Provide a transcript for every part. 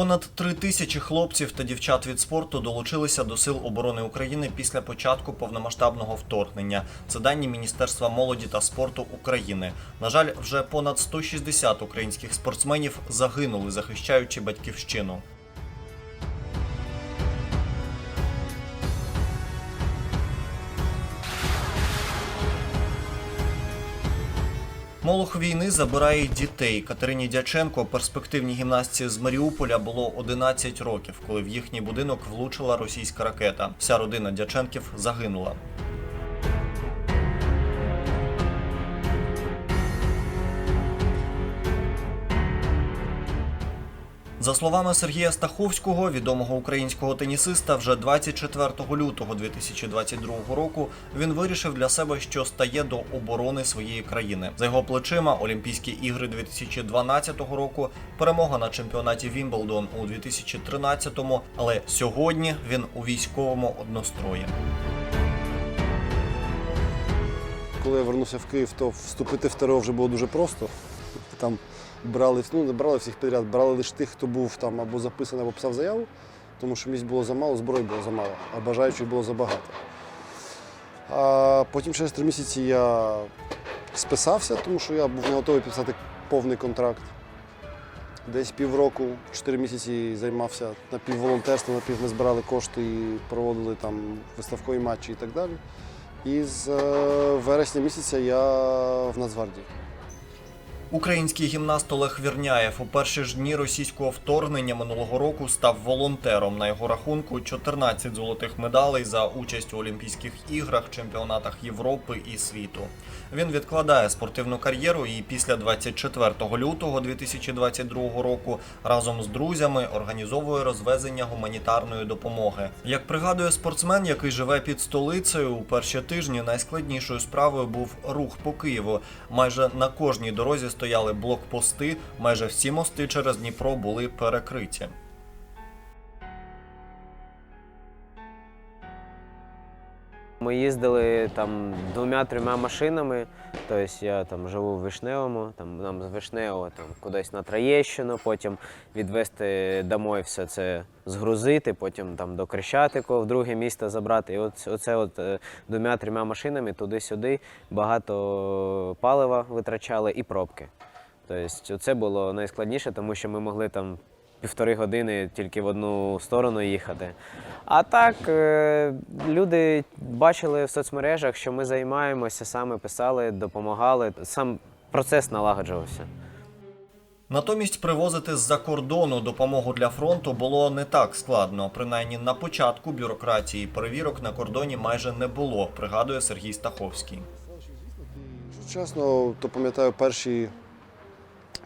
Понад три тисячі хлопців та дівчат від спорту долучилися до сил оборони України після початку повномасштабного вторгнення. Це дані Міністерства молоді та спорту України. На жаль, вже понад 160 українських спортсменів загинули, захищаючи батьківщину. Молох війни забирає дітей. Катерині Дяченко, перспективній гімнастці з Маріуполя, було 11 років, коли в їхній будинок влучила російська ракета. Вся родина Дяченків загинула. За словами Сергія Стаховського, відомого українського тенісиста, вже 24 лютого 2022 року він вирішив для себе, що стає до оборони своєї країни. За його плечима Олімпійські ігри 2012 року, перемога на чемпіонаті Вімблдон у 2013-му, але сьогодні він у військовому однострої. Коли я вернувся в Київ, то вступити в ТРО вже було дуже просто. Там брали, ну не брали всіх підряд, брали лише тих, хто був там або записаний, або писав заяву, тому що місць було замало, зброї було замало, а бажаючих було забагато. А потім через три місяці я списався, тому що я був не готовий підписати повний контракт. Десь півроку, чотири місяці займався напівволонтерством, напів ми збирали кошти і проводили там виставкові матчі і так далі. І з е, вересня місяця я в Нацгвардії. Український гімнаст Олег Вірняєв у перші ж дні російського вторгнення минулого року став волонтером. На його рахунку 14 золотих медалей за участь у Олімпійських іграх, чемпіонатах Європи і світу. Він відкладає спортивну кар'єру і після 24 лютого 2022 року разом з друзями організовує розвезення гуманітарної допомоги. Як пригадує спортсмен, який живе під столицею, у перші тижні найскладнішою справою був рух по Києву. Майже на кожній дорозі стояли блокпости, майже всі мости через Дніпро були перекриті. Ми їздили там двома-трьома машинами. Тобто я там живу в Вишневому, там нам з Вишневого там кудись на Троєщину, потім відвезти домой все це згрузити, потім там до Крещатику в друге місто забрати. І от оце от е, двома-трьома машинами туди-сюди багато палива витрачали і пробки. Тобто це було найскладніше, тому що ми могли там півтори години тільки в одну сторону їхати. А так, е, люди бачили в соцмережах, що ми займаємося, саме писали, допомагали. Сам процес налагоджувався. Натомість привозити з-за кордону допомогу для фронту було не так складно. Принаймні на початку бюрократії перевірок на кордоні майже не було, пригадує Сергій Стаховський. Чесно, то пам'ятаю перші,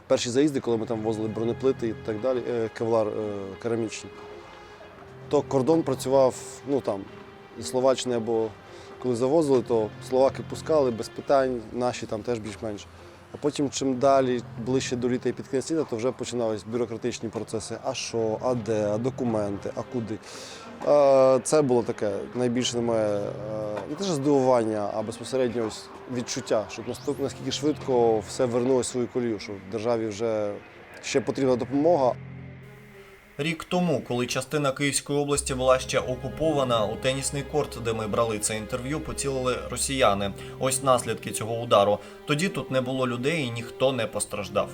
перші заїзди, коли ми там возили бронеплити і так далі, е, кевлар е, керамічний. То кордон працював, ну там, Словаччини або коли завозили, то словаки пускали без питань, наші там теж більш-менш. А потім, чим далі, ближче до літа і під кінець літа, то вже починались бюрократичні процеси. А що, а де, а документи, а куди. Е, Це було таке найбільше моє е, не те, що здивування, а безпосередньо ось відчуття, щоб наскільки швидко все вернулося в свою колію, що в державі вже ще потрібна допомога, Рік тому, коли частина Київської області була ще окупована, у тенісний корт, де ми брали це інтерв'ю, поцілили росіяни. Ось наслідки цього удару. Тоді тут не було людей і ніхто не постраждав.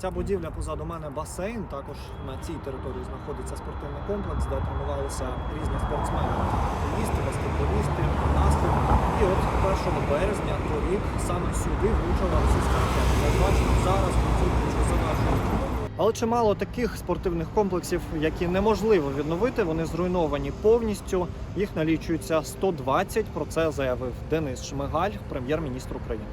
Ця будівля позаду мене басейн. Також на цій території знаходиться спортивний комплекс, де тренувалися різні спортсмени, футболісти, баскетболісти, гімнасти. І от 1 березня торік саме сюди влучила російська ракета. Як бачимо, зараз концерт завершується. Але чимало таких спортивних комплексів, які неможливо відновити, вони зруйновані повністю. Їх налічується 120. Про це заявив Денис Шмигаль, прем'єр-міністр України.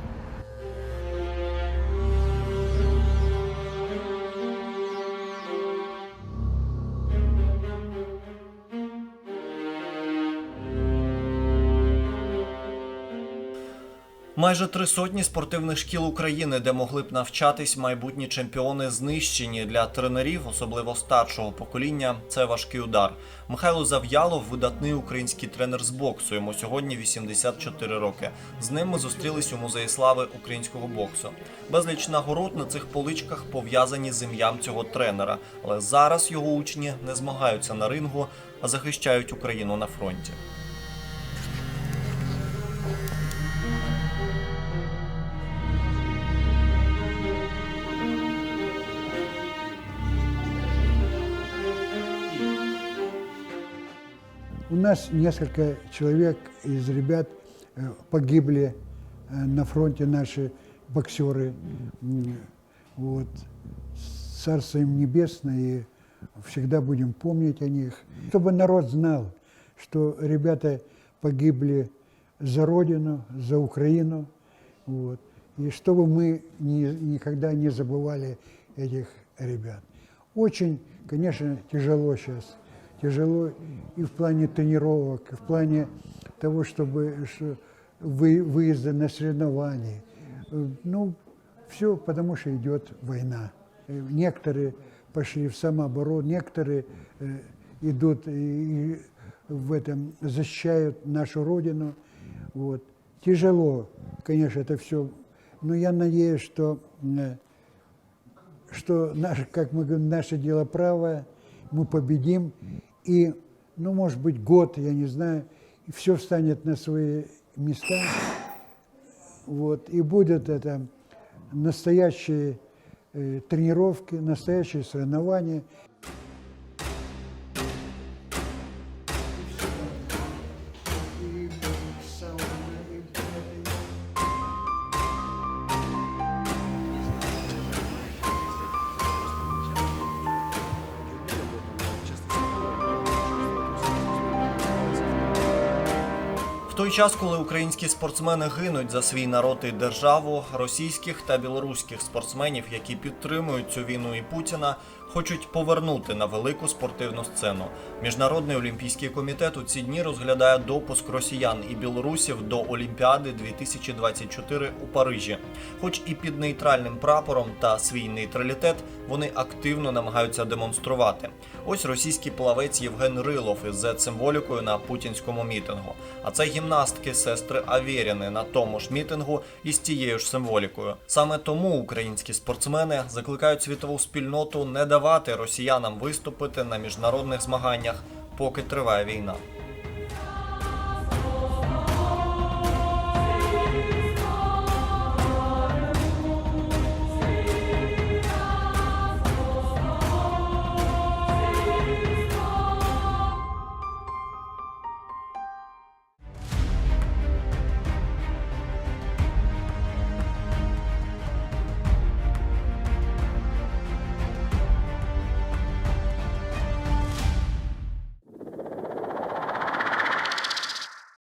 Майже три сотні спортивних шкіл України, де могли б навчатись майбутні чемпіони, знищені для тренерів, особливо старшого покоління. Це важкий удар. Михайло Зав'ялов, видатний український тренер з боксу. Йому сьогодні 84 роки. З ним ми зустрілись у музеї слави українського боксу. Безліч нагород на цих поличках пов'язані з ім'ям цього тренера. Але зараз його учні не змагаються на рингу, а захищають Україну на фронті. У нас несколько человек из ребят э, погибли э, на фронте, наши боксеры. Вот. Царство им небесное, и всегда будем помнить о них. Чтобы народ знал, что ребята погибли за Родину, за Украину. Вот. И чтобы мы ни- никогда не забывали этих ребят. Очень, конечно, тяжело сейчас. Тяжело и в плане тренировок, и в плане того, чтобы что вы, выезда на соревнования. Э, Ну, все потому, что идет война. Э, Некоторые пошли в самооборону, некоторые э, идут и, в этом защищают нашу родину. Вот. Тяжело, конечно, это все. Но я надеюсь, что что, наше, как мы говорим, наше дело правое, мы победим, и, ну, может быть, год, я не знаю, и все встанет на свои места, вот, и будет это настоящие э, тренировки, настоящие соревнования. Той час, коли українські спортсмени гинуть за свій народ і державу, російських та білоруських спортсменів, які підтримують цю війну і Путіна, хочуть повернути на велику спортивну сцену. Міжнародний олімпійський комітет у ці дні розглядає допуск росіян і білорусів до Олімпіади 2024 у Парижі. Хоч і під нейтральним прапором та свій нейтралітет вони активно намагаються демонструвати. Ось російський плавець Євген Рилов із Z-символікою на путінському мітингу. А це гімнастки сестри Авєріни на тому ж мітингу із тією ж символікою. Саме тому українські спортсмени закликають світову спільноту не давати росіянам виступити на міжнародних змаганнях, поки триває війна.